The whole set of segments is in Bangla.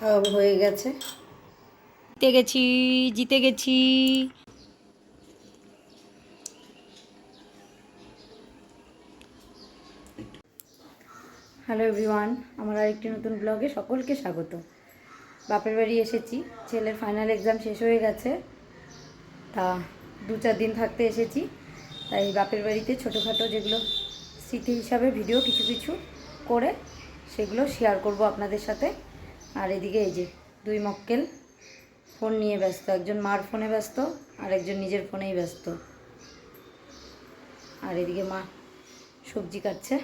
সব হয়ে গেছে। জিতে গেছি জিতে গেছি। হ্যালো এভরিওয়ান আমার আরেকটি নতুন ব্লগে সকলকে স্বাগত। বাপের বাড়ি এসেছি ছেলের ফাইনাল এক্সাম শেষ হয়ে গেছে। তা দু চার দিন থাকতে এসেছি তাই বাপের বাড়িতে ছোটোখাটো যেগুলো স্মৃতি হিসাবে ভিডিও কিছু কিছু করে সেগুলো শেয়ার করব আপনাদের সাথে। আর এদিকে এই যে দুই মক্কেল ফোন নিয়ে ব্যস্ত। একজন মার ফোনে ব্যস্ত আর একজন নিজের ফোনেই ব্যস্ত। আর এদিকে মা সবজি কাটছে।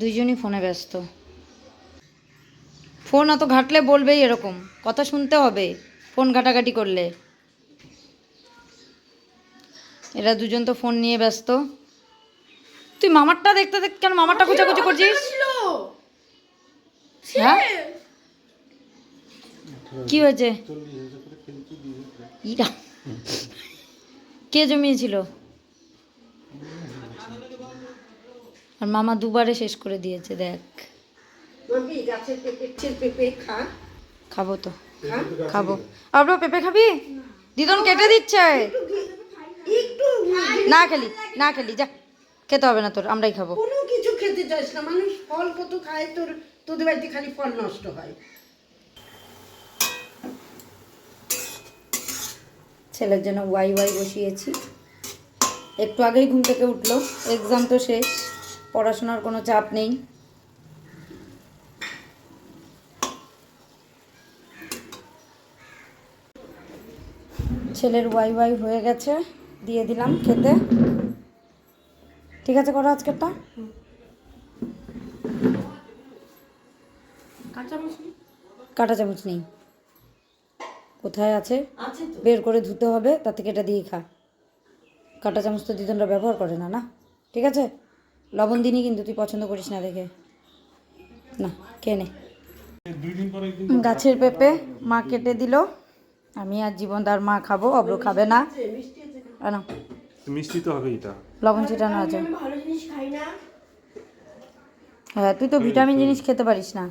দুইজনই ফোনে ব্যস্ত। ফোন অত ঘাটলে বলবেই এরকম। কথা শুনতে হবে, ফোন ঘাটাঘাটি করলে। এরা দুজন তো ফোন নিয়ে ব্যস্ত। তুই মামারটা দেখতে দেখ কেন মামারটা খোঁচাখুচি করছিস? হ্যাঁ? কি হয়েছে? ইরা। কে জমিয়েছিল? আর মামা দুবারে শেষ করে দিয়েছে দেখ। খাব তো। খাব। আবার পেঁপে খাবি? দিদন কেটে দিচ্ছে। না খেলি না খেলি, যা। খেতে হবে না তোর, আমরাই খাব। কোনো কিছু খেতে চাস না। মানুষ ফল কত খায়, তোর, তোদের বাড়িতে খালি ফল নষ্ট হয়। ছেলের জন্য ওয়াই ওয়াই বসিয়েছি। একটু আগেই ঘুম থেকে উঠল। এক্সাম তো শেষ, পড়াশোনার কোনো চাপ নেই। ছেলের ওয়াই ওয়াই হয়ে গেছে। দিয়ে দিলাম খেতে। ঠিক আছে করো আজকেরটা। কাঁটা চামচ নেই। কোথায় আছে? বের করে ধুতে হবে তার থেকে এটা দিয়ে খা। কাঁটা চামচ তো দিদনরা ব্যবহার করে না না? ঠিক আছে? লবণ দিনই কিন্তু তুই পছন্দ করিস না দেখে। না কে নে। গাছের পেঁপে মা কেটে দিল। আমি আর জীবনদার মা খাব অব্র খাবে না। আনো। মিষ্টি তো হবে এটা। লবণ ছিটানো আছে। ভালো জিনিস খাই না। হ্যাঁ তুই তো ভিটামিন জিনিস খেতে পারিস না।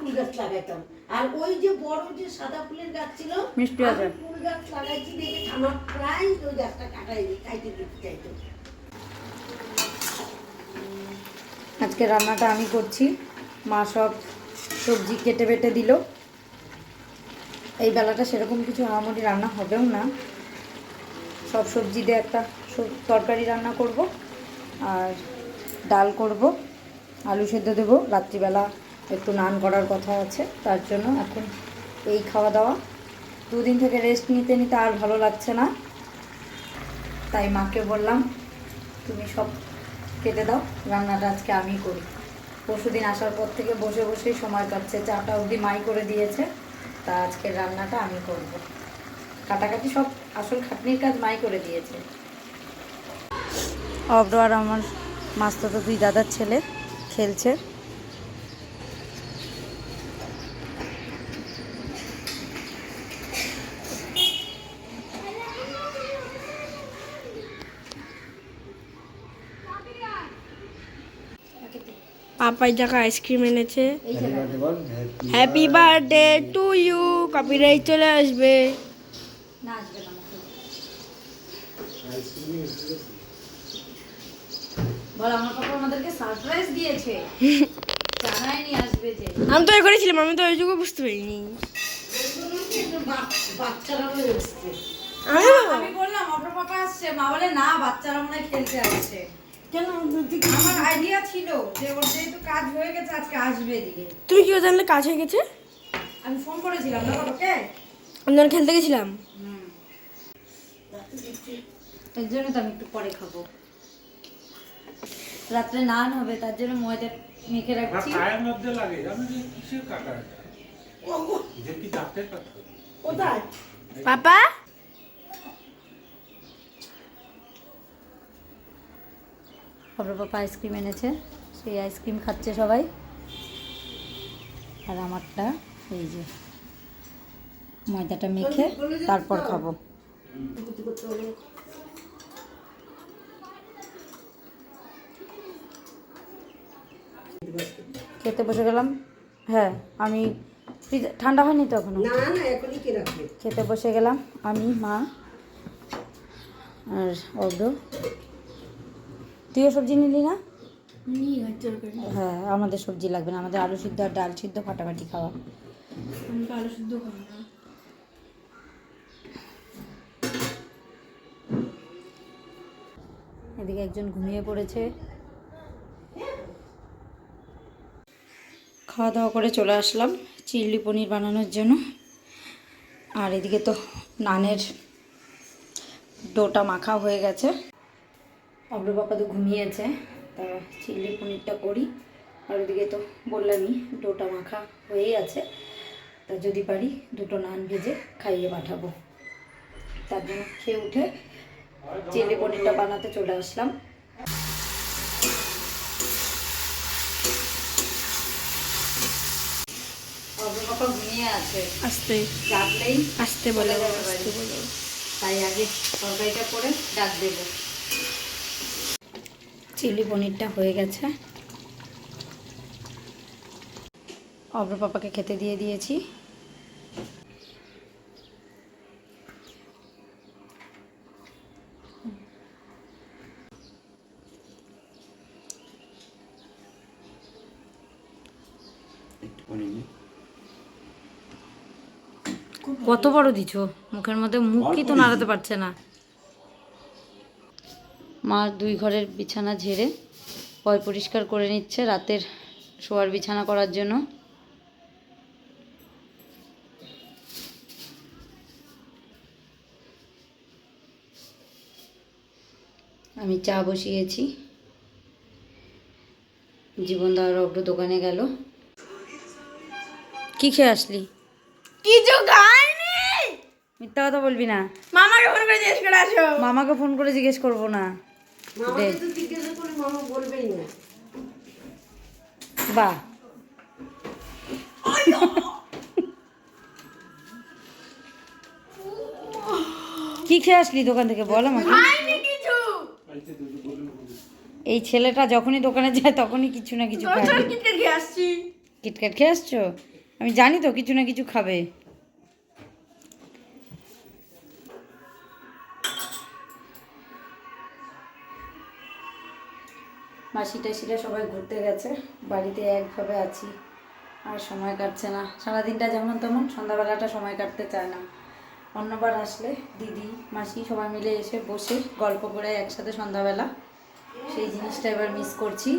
ফুল গাছ লাগাইতাম আর ওই যে বড় যে সাদা ফুলের গাছ ছিল মিষ্টি আছে। ফুল গাছ লাগাইছি দেখে আমার প্রায় ওই গাছটা কাটাই দিতে চাইতো। আজকে রান্নাটা আমি করছি। মা সব সবজি কেটে বেটে দিল। এই বেলাটা সেরকম কিছু আহামরি রান্না হবেও না। সব সবজি দিয়ে একটা তরকারি রান্না করব আর ডাল করব, আলু সেদ্ধ দেবো। রাত্রিবেলা একটু নান করার কথা আছে, তার জন্য এখন এই খাওয়া দাওয়া। দুদিন থেকে রেস্ট নিতে নিতে আর ভালো লাগছে না। তাই মাকে বললাম, তুমি সব কেটে দাও, রান্নাটা আজকে আমি করি। পরশুদিন আসার পর থেকে বসে বসেই সময় কাটছে। চাটা অবধি মাই করে দিয়েছে, তা আজকের রান্নাটা আমি করব। কাটাকাটি সব আসল খাটনির কাজ মাই করে দিয়েছে। অব্র আর আমার মাস্তো তো দুই দাদার ছেলে খেলছে। পাপাই জায়গা আইসক্রিম এনেছে। Happy birthday to you copyright চলে আসবে। না আসবে না বল আমার পাপা আমাদেরকে সারপ্রাইজ দিয়েছে। জানায়নি আসবে যে। আমি তো এ করেছিলাম আমি তো ওইটুকু বুঝতে পারিনি। বাচ্চারা এসছে। আমি বললাম পাপা আসছে। মা বলে না বাচ্চারা মনে খেলতে আসছে। কেন? আমার আইডিয়া ছিল যে ওর যেহেতু কাজ হয়ে গেছে আজকে আসবে এদিকে। তুমি কি জানলে কাজ হয়ে গেছে? আমি ফোন করেছিলাম না বাবাকে আমি খেলতে গেছিলাম। এর জন্য তো আমি একটু পরে খাব। রাত্রে নান হবে তার জন্য ময়দা মেখে রাখছি। পায়ের মধ্যে লাগে আমি যে কিসের কাটা এটা? কি দাঁতের কাটা কোথায়? পাপা? খবর পাপা আইসক্রিম এনেছে। সেই আইসক্রিম খাচ্ছে সবাই। আর আমারটা এই যে ময়দাটা মেখে তারপর খাব। করতে হলো খেতে বসে গেলাম। হ্যাঁ আমি ঠান্ডা হয়নি তো এখনও? না না এখনই কে রাখবে? খেতে বসে গেলাম আমি মা আর অব্র তুইও সবজি নিলি না? হ্যাঁ আমাদের সবজি লাগবে না আমাদের আলু সিদ্ধ আর ডাল সিদ্ধ ফাটাফাটি খাওয়া। আলু শুদ্ধ খাব না এদিকে একজন ঘুমিয়ে পড়েছে। খাওয়া দাওয়া করে চলে আসলাম চিল্লি পনির বানানোর জন্য। আর এদিকে তো নানের ডোটা মাখা হয়ে গেছে। অব্র তো ঘুমিয়েছে, তা চিল্লি পনিরটা করি। আর ওদিকে তো বললামই ডোটা মাখা হয়েই আছে, তা যদি পারি দুটো নান ভেজে খাইয়ে পাঠাবো। তার জন্য খেয়ে উঠে চিলি পনিরটা বানাতে চলে আসলাম। আস্তে। ডাকলেই আস্তে বলে তাই আগে তরকারিটা করে ডাক দেব। চিলি পনিরটা হয়ে গেছে। অব্র পাপাকে খেতে দিয়ে দিয়েছি। কত বড় দিছো? মুখের মধ্যে মুখই তো নাড়াতে পারছে না। মা দুই ঘরের বিছানা ঝেড়ে পয় পরিষ্কার করে নিচ্ছে রাতের শোয়ার বিছানা করার জন্য। আমি চা বসিয়েছি। জীবন দাওয়ার অগ্র দোকানে গেল। কি খেয়ে আসলি? কিছু খাইনি মিথ্যা কথা বলবি না। মামাকে ফোন করে জিজ্ঞেস করে আসো। মামাকে ফোন করে জিজ্ঞেস করব না। মামাকে তো জিজ্ঞাসা করে মামা বলবেই না। বাহ কি খেয়ে আসলি দোকান থেকে বল আমাকে। এই ছেলেটা যখনই দোকানে যায় তখনই কিছু না কিছু খায় আসছি। কিটক্যাট খেয়ে আসছো? আমি জানি তো কিছু না কিছু খাবে। মাসি টাসিরা সবাই ঘুরতে গেছে। বাড়িতে একভাবে আছি, আর সময় কাটছে না। সারাদিনটা যেমন তেমন সন্ধ্যাবেলাটা সময় কাটতে চায় না। অন্যবার আসলে দিদি, মাসি সবাই মিলে এসে বসে গল্প করে একসাথে সন্ধ্যাবেলা। সেই জিনিসটা এবার মিস করছি।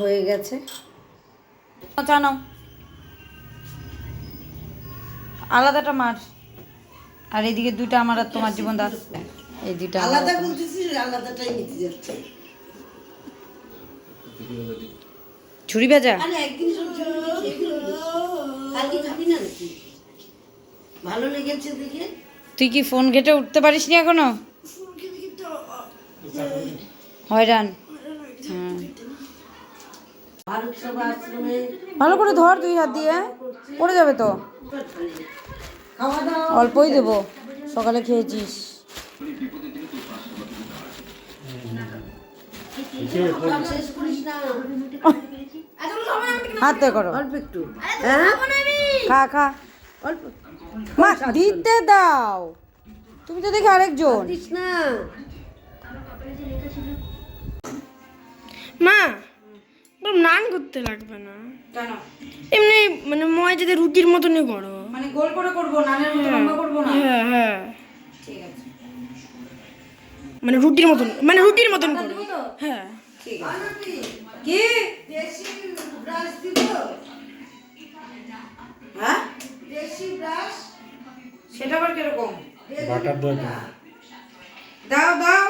হয়ে গেছে। জানো, আলাদাটা মার। আর এইদিকে দুটো আমার আর তোমার জীবন দাস এই দুটো আলাদা তোমার। আলাদাটাই নিতে যাচ্ছে। ছুরি ভেজা আরে একদিন সবজি খেয়ে খাবি না নাকি? ভালো লেগেছে দেখে? তুই কি ফোন ঘেটে উঠতে পারিস নি এখনও? হয়রান। ভালো করে ধর দুই হাত দিয়ে। পড়ে যাবে তো। অল্পই দেবো। সকালে খেয়েছিস। হাতে করো। অল্প একটু। হ্যাঁ? খা খা। অল্প। মা দিতে দাও। তুমি তো দেখি আরেকজন। না। মা নান করতে লাগবে না। এমনি মানে ময়দাতে রুটির মতনই করো। গোল করে করব নানের মতো লম্বা করব না? হ্যাঁ হ্যাঁ। ঠিক আছে। মানে রুটির মতন মানে রুটির মতন করো দেবো তো? হ্যাঁ। ঠিক আছে। কি? দেশি ব্রাশ দিব? হ্যাঁ? দেশি ব্রাশ? সেটা আবার কীরকম? বাটার দই দাও দাও।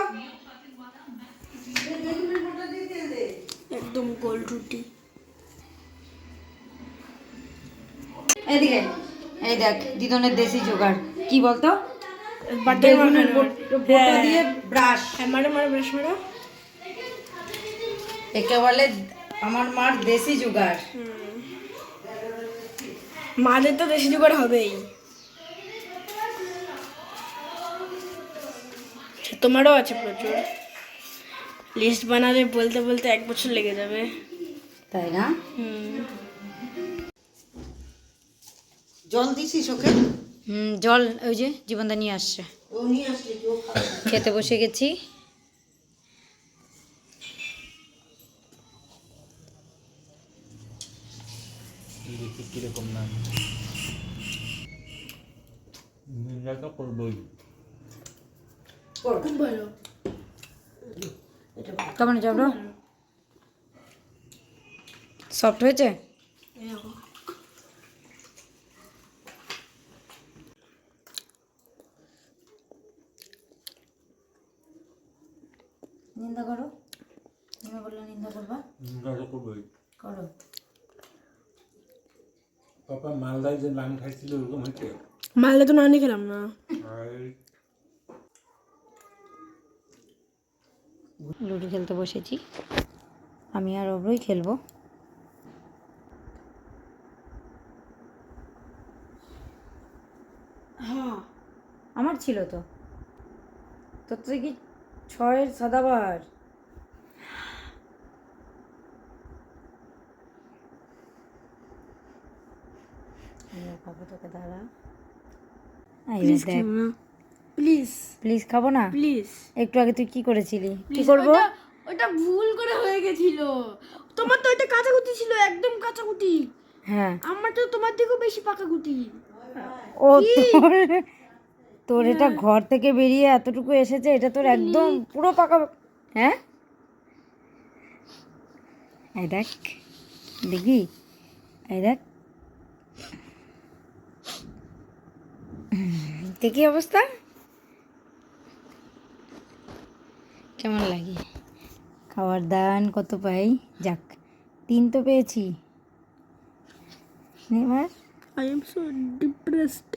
বেগুনের মোটা দিয়ে দিয়ে দে একদম গোল রুটি। এদিকে। এই দেখ দিদনের দেশি জোগাড়। কি বলতো? বোট- বোটা দিয়ে ব্রাশ হ্যাঁ মারো মারো ব্রাশ মারো। একে বলে আমার মার দেশি জোগাড়। মাদের তো দেশি জোগাড় হবেই। তোমারও আছে প্রচুর। লিস্ট বানালে বলতে বলতে এক বছর লেগে যাবে। তাই না? হুম। জল দিছিস ওকে? হুম জল ওই যে জীবনদা নিয়ে আসছে। ও নিয়ে খেতে বসে গেছি। দেখি কীরকম নাম। নির্জাটা করবই। খুব ভালো। কেমন ব্রো? সফট হয়েছে এই দেখো। নিন্দা করো? তুমি বললে নিন্দা করবা? নির্জাটা করবই। করো। পাপা মালদায় যে নাম খাইছিল ওরকম হয়েছে? মালদা তো নানি খেলাম না। আর লুডো খেলতে বসেছি। আমি আর অব্রই খেলব। হ্যাঁ। আমার ছিল তো। তোর তো কি ছয়ের সাদাবার। খাব তোকে দাঁড়া। প্লিজ প্লিজ প্লিজ খাব না। প্লিজ একটু আগে তুই কি করেছিলি? কি করব? ওটা ভুল করে হয়ে গেছিল। তোমার তো ওইটা কাঁচা গুটি ছিল একদম কাঁচা গুটি হ্যাঁ। আমার তো তোমার থেকেও বেশি পাকা গুটি ও তোর তোর এটা ঘর থেকে বেরিয়ে এতটুকু এসেছে এটা তোর একদম পুরো পাকা হ্যাঁ? এই দেখ দেখি এই দেখ। দেখি অবস্থা? কেমন লাগে? খাওয়ার দান কত পাই? যাক তিন তো পেয়েছি। এবার? আই এম সো ডিপ্রেসড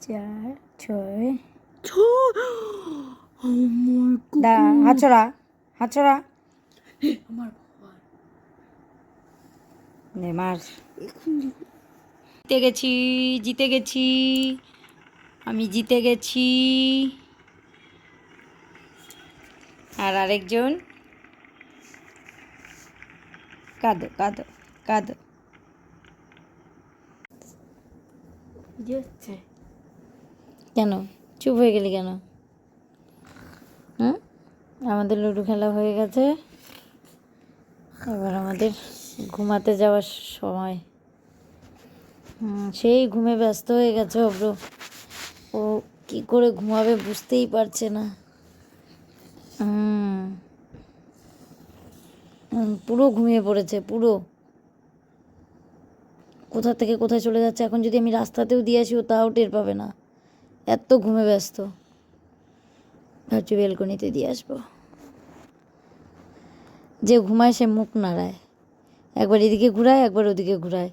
চার। ছয় আমার দা হাতছড়া হাতছড়া আমার জিতে গেছি জিতে গেছি আমি জিতে গেছি আর আরেকজন? কাঁদো কাঁদো কাঁদো। হচ্ছে? কেন? চুপ হয়ে গেলি কেন? হুম? আমাদের লুডো খেলা হয়ে গেছে। এবার আমাদের ঘুমাতে যাওয়ার সময়। সেই ঘুমে ব্যস্ত হয়ে গেছে অব্র। ও কি করে ঘুমাবে বুঝতেই পারছে না। পুরো ঘুমিয়ে পড়েছে, পুরো। কোথা থেকে কোথায় চলে যাচ্ছে? এখন যদি আমি রাস্তাতেও দিয়ে আসি, ও তাও টের পাবে না। এত ঘুমে ব্যস্ত। ভাবছি বেলকনিতে দিয়ে আসব। যে ঘুমায় সে মুখ নাড়ায়। একবার এদিকে ঘুরায় একবার ওদিকে ঘুরায়।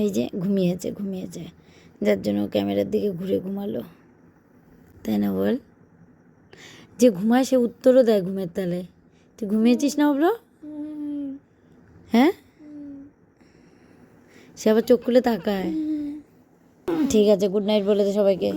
এই যে ঘুমিয়েছে ঘুমিয়েছে। যার জন্য ক্যামেরার দিকে ঘুরে ঘুমালো। তাই না বল? যে ঘুমায় সে উত্তরও দেয় ঘুমের তালে। তুই ঘুমিয়েছিস না ওগুলো হ্যাঁ? সে আবার চোখ খুলে তাকায়। ঠিক আছে গুড নাইট বলে দে সবাইকে